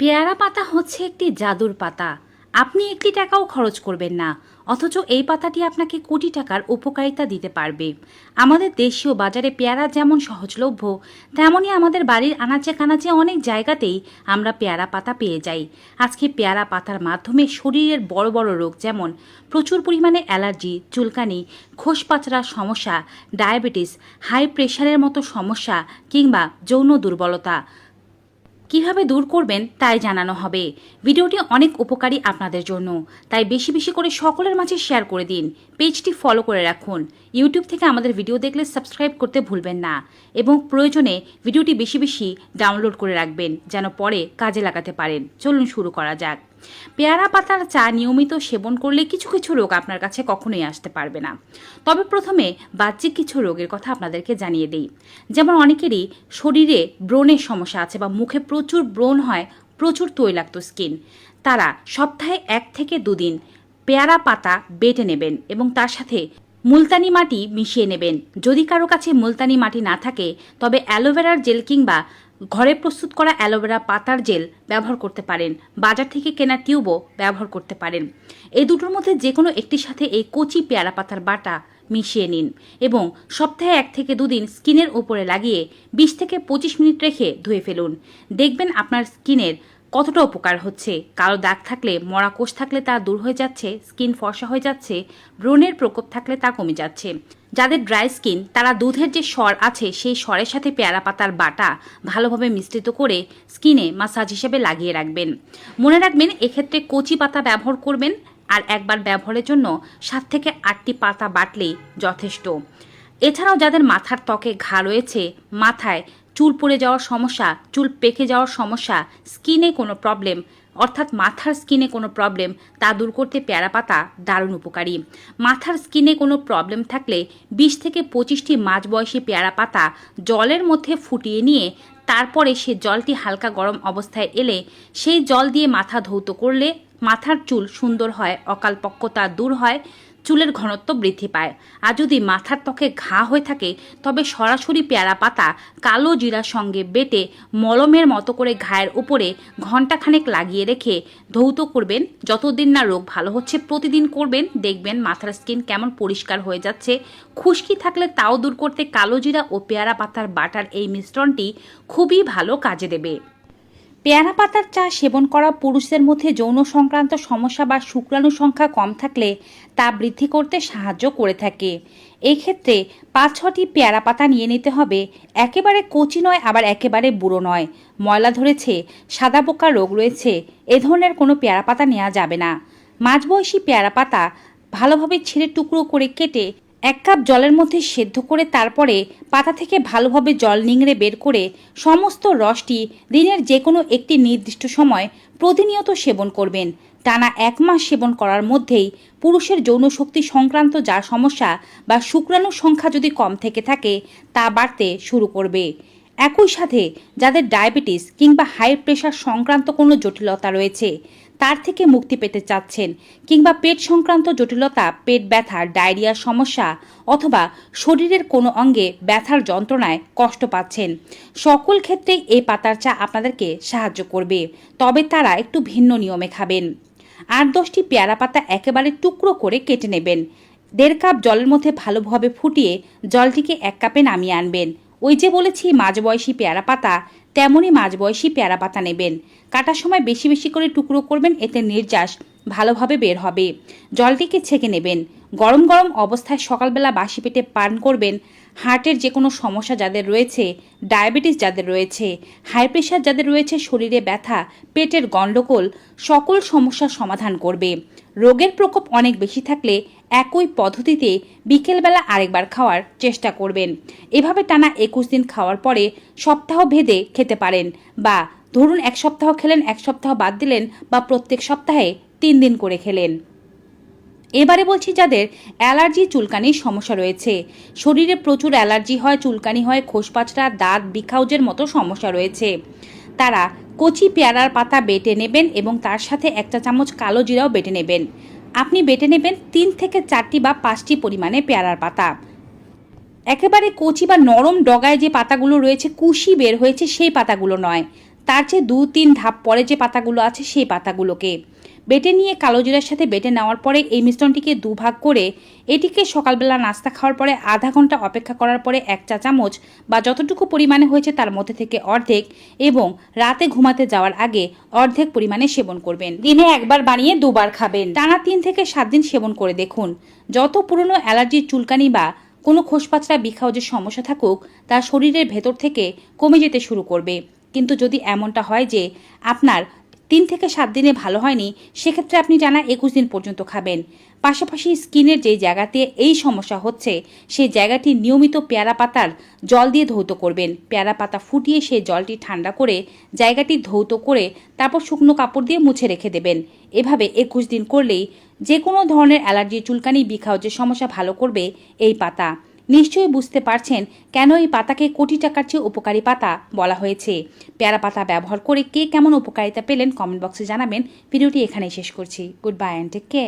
পেয়ারা পাতা হচ্ছে একটি জাদুর পাতা। আপনি একটি টাকাও খরচ করবেন না, অথচ এই পাতাটি আপনাকে কোটি টাকার উপকারিতা দিতে পারবে। আমাদের দেশীয় বাজারে পেয়ারা যেমন সহজলভ্য তেমনই আমাদের বাড়ির আনাচে কানাচে অনেক জায়গাতেই আমরা পেয়ারা পাতা পেয়ে যাই। আজকে পেয়ারা পাতার মাধ্যমে শরীরের বড় বড় রোগ যেমন প্রচুর পরিমাণে অ্যালার্জি, চুলকানি খোসপাচড়ার সমস্যা, ডায়াবেটিস, হাই প্রেশারের মতো সমস্যা কিংবা যৌন দুর্বলতা। কীভাবে দূর করবেন তাই জানানো হবে। ভিডিওটি অনেক উপকারী আপনাদের জন্য। তাই বেশি বেশি করে সকলের মাঝে শেয়ার করে দিন। পেজটি ফলো করে রাখুন। ইউটিউব থেকে আমাদের ভিডিও দেখলে সাবস্ক্রাইব করতে ভুলবেন না। এবং প্রয়োজনে ভিডিওটি বেশি বেশি ডাউনলোড করে রাখবেন, যেন পরে কাজে লাগাতে পারেন। চলুন শুরু করা যাক। পেয়ারা পাতার চা নিয়মিত সেবন করলে কিছু কিছু রোগ আপনার কাছে কখনোই আসতে পারবে না। তবে প্রথমে বাহ্যিক কিছু রোগের কথা আপনাদেরকে জানিয়ে দিই। যেমন অনেকেরই শরীরে ব্রণের সমস্যা আছে বা মুখে প্রচুর ব্রণ হয়, প্রচুর তৈলাক্ত স্কিন। তারা সপ্তাহে এক থেকে দুদিন পেয়ারা পাতা বেটে নেবেন এবং তার সাথে মুলতানি মাটি মিশিয়ে নেবেন। যদি কারও কাছে মুলতানি মাটি না থাকে, তবে অ্যালোভেরার জেল কিংবা ঘরে প্রস্তুত করা অ্যালোভেরা পাতার জেল ব্যবহার করতে পারেন, বাজার থেকে কেনা টিউবও ব্যবহার করতে পারেন। এই দুটোর মধ্যে যে কোনো একটির সাথে এই কচি পেয়ারা পাতার বাটা মিশিয়ে নিন এবং সপ্তাহে এক থেকে দুদিন স্কিনের উপরে লাগিয়ে বিশ থেকে পঁচিশ মিনিট রেখে ধুয়ে ফেলুন। দেখবেন আপনার স্কিনের কতটা উপকার হচ্ছে? কালো দাগ থাকলে, মরা কোষ থাকলে তা দূর হয়ে যাচ্ছে, স্কিন ফর্সা হয়ে যাচ্ছে ব্রণের প্রকোপ থাকলে তা কমে যাচ্ছে। যাদের ড্রাই স্কিন, তারা দুধের যে স্বর আছে, সেই স্বরের সাথে পেয়ারা পাতার বাটা ভালোভাবে মিশ্রিত করে স্কিনে মাসাজ হিসেবে লাগিয়ে রাখবেন। মনে রাখবেন, এক্ষেত্রে কচি পাতা ব্যবহার করবেন আর একবার ব্যবহারের জন্য সাত থেকে আটটি পাতা বাটলেই যথেষ্ট। এছাড়াও যাদের মাথার ত্বকে ঘা রয়েছে, মাথায় চুল পড়ে যাওয়ার সমস্যা, চুল পেকে যাওয়ার সমস্যা, স্কিনে কোনো প্রবলেম অর্থাৎ মাথার স্কিনে কোনো প্রবলেম তা দূর করতে পেয়ারা পাতা দারুণ উপকারী। মাথার স্কিনে কোনো প্রবলেম থাকলে বিশ থেকে পঁচিশটি মাঝবয়সী পেয়ারা পাতা জলের মধ্যে ফুটিয়ে নিয়ে তারপরে সে জলটি হালকা গরম অবস্থায় এলে সেই জল দিয়ে মাথা ধৌত করলে মাথার চুল সুন্দর হয়, অকালপক্কতা দূর হয় চুলের ঘনত্ব বৃদ্ধি পায়। আর যদি মাথার ত্বকে ঘা হয়ে থাকে, তবে সরাসরি পেয়ারা পাতা কালো জিরার সঙ্গে বেটে মলমের মতো করে ঘায়ের উপরে ঘন্টাখানেক লাগিয়ে রেখে ধৌত করবেন। যতদিন না রোগ ভালো হচ্ছে, প্রতিদিন করবেন। দেখবেন মাথার স্কিন কেমন পরিষ্কার হয়ে যাচ্ছে। খুশকি থাকলে তাও দূর করতে কালো জিরা ও পেয়ারা পাতার বাটার এই মিশ্রণটি খুবই ভালো কাজে দেবে। পেয়ারা পাতার চা সেবন করা পুরুষদের মধ্যে যৌন সংক্রান্ত সমস্যা বা শুক্রাণু সংখ্যা কম থাকলে তা বৃদ্ধি করতে সাহায্য করে থাকে। এক্ষেত্রে পাঁচ ছটি পেয়ারা পাতা নিয়ে নিতে হবে। একেবারে কচি নয়, আবার একেবারে বুড়ো নয়। ময়লা ধরেছে, সাদা পোকা রোগ রয়েছে, এ ধরনের কোনো পেয়ারা পাতা নেওয়া যাবে না। মাঝবয়সী পেয়ারা পাতা ভালোভাবে ছিঁড়ে টুকরো করে কেটে এক কাপ জলের মধ্যে সেদ্ধ করে তারপরে পাতা থেকে ভালোভাবে জল নিংড়ে বের করে সমস্ত রসটি দিনের যে কোনো একটি নির্দিষ্ট সময় প্রতিনিয়ত সেবন করবেন। টানা এক মাস সেবন করার মধ্যেই পুরুষের যৌন শক্তি সংক্রান্ত যা সমস্যা বা শুক্রাণুর সংখ্যা যদি কম থেকে থাকে, তা বাড়তে শুরু করবে। একই সাথে যাদের ডায়াবেটিস কিংবা হাই প্রেশার সংক্রান্ত কোনো জটিলতা রয়েছে তার থেকে মুক্তি পেতে চাচ্ছেন কিংবা পেট সংক্রান্ত জটিলতা, পেট ব্যথা ডায়রিয়ার সমস্যা অথবা শরীরের কোনো অঙ্গে ব্যথার যন্ত্রণায় কষ্ট পাচ্ছেন। সকল ক্ষেত্রেই এই পাতার চা আপনাদেরকে সাহায্য করবে, তবে তারা একটু ভিন্ন নিয়মে খাবেন। আট দশটি পেয়ারা পাতা একেবারে টুকরো করে কেটে নেবেন। দেড় কাপ জলের মধ্যে ভালোভাবে ফুটিয়ে জলটিকে এক কাপে নামিয়ে আনবেন। ওই যে বলেছি মাঝবয়সী পেয়ারা পাতা তেমনই মাঝবয়সী পেয়ারা পাতা নেবেন। কাটার সময় বেশি বেশি করে টুকরো করবেন, এতে নির্যাস ভালোভাবে বের হবে। জলটিকে ছেঁকে নেবেন। গরম গরম অবস্থায় সকালবেলা বাসি পেটে পান করবেন। হার্টের যে কোনো সমস্যা যাদের রয়েছে, ডায়াবেটিস যাদের রয়েছে, হাই প্রেশার যাদের রয়েছে, শরীরে ব্যথা, পেটের গণ্ডগোল সকল সমস্যার সমাধান করবে। রোগের প্রকোপ অনেক বেশি থাকলে একই পদ্ধতিতে বিকেলবেলা আরেকবার খাওয়ার চেষ্টা করবেন। এভাবে টানা একুশ দিন খাওয়ার পরে সপ্তাহ ভেদে খেতে পারেন বা ধরুন এক সপ্তাহ খেলেন, এক সপ্তাহ বাদ দিলেন বা প্রত্যেক সপ্তাহে তিন দিন করে খেলেন। এবারে বলছি যাদের অ্যালার্জি চুলকানির সমস্যা রয়েছে। শরীরে প্রচুর অ্যালার্জি হয়, চুলকানি হয়, খোসপাচড়া, দাঁত, বিখাউজের মতো সমস্যা রয়েছে। তারা কচি পেয়ারার পাতা বেটে নেবেন এবং তার সাথে একটা চামচ কালো জিরাও বেটে নেবেন। আপনি বেটে নেবেন তিন থেকে চারটি বা পাঁচটি পরিমাণে পেয়ারার পাতা। একেবারে কচি বা নরম ডগায় যে পাতাগুলো রয়েছে, কুশি বের হয়েছে সেই পাতাগুলো নয়। তার চেয়ে দু তিন ধাপ পরে যে পাতাগুলো আছে সেই পাতাগুলোকে। বেটে নিয়ে কালো জিরার সাথে বেটে নেওয়ার পরে এই মিশ্রণটিকে দুভাগ করে এটিকে সকালবেলা নাস্তা খাওয়ার পরে আধা ঘণ্টা অপেক্ষা করার পরে এক চা চামচ বা যতটুকু পরিমাণে হয়েছে তার মধ্যে থেকে অর্ধেক এবং রাতে ঘুমাতে যাওয়ার আগে অর্ধেক পরিমাণে সেবন করবেন। দিনে একবার বানিয়ে দুবার খাবেন। টানা তিন থেকে সাত দিন সেবন করে দেখুন। যত পুরনো অ্যালার্জির চুলকানি বা কোনো খোসপাচড়া যে সমস্যা থাকুক, তা শরীরের ভেতর থেকে কমে যেতে শুরু করবে। কিন্তু যদি এমনটা হয় যে আপনার তিন থেকে সাত দিনে ভালো হয়নি, সেক্ষেত্রে আপনি টানা একুশ দিন পর্যন্ত খাবেন। পাশাপাশি স্কিনের যেই জায়গাতে এই সমস্যা হচ্ছে, সেই জায়গাটি নিয়মিত পেয়ারা পাতার জল দিয়ে ধৌত করবেন। পেয়ারা পাতা ফুটিয়ে সেই জলটি ঠান্ডা করে জায়গাটি ধৌত করে তারপর শুকনো কাপড় দিয়ে মুছে রেখে দেবেন। এভাবে একুশ দিন করলেই যে কোনো ধরনের অ্যালার্জি, চুলকানি বিখাও যে সমস্যা ভালো করবে এই পাতা। নিশ্চয়ই বুঝতে পারছেন কেন এই পাতাকে কোটি টাকার চেয়ে উপকারী পাতা বলা হয়েছে। পেয়ারা পাতা ব্যবহার করে কে কেমন উপকারিতা পেলেন কমেন্ট বক্সে জানাবেন। ভিডিওটি এখানেই শেষ করছি। Good bye and take care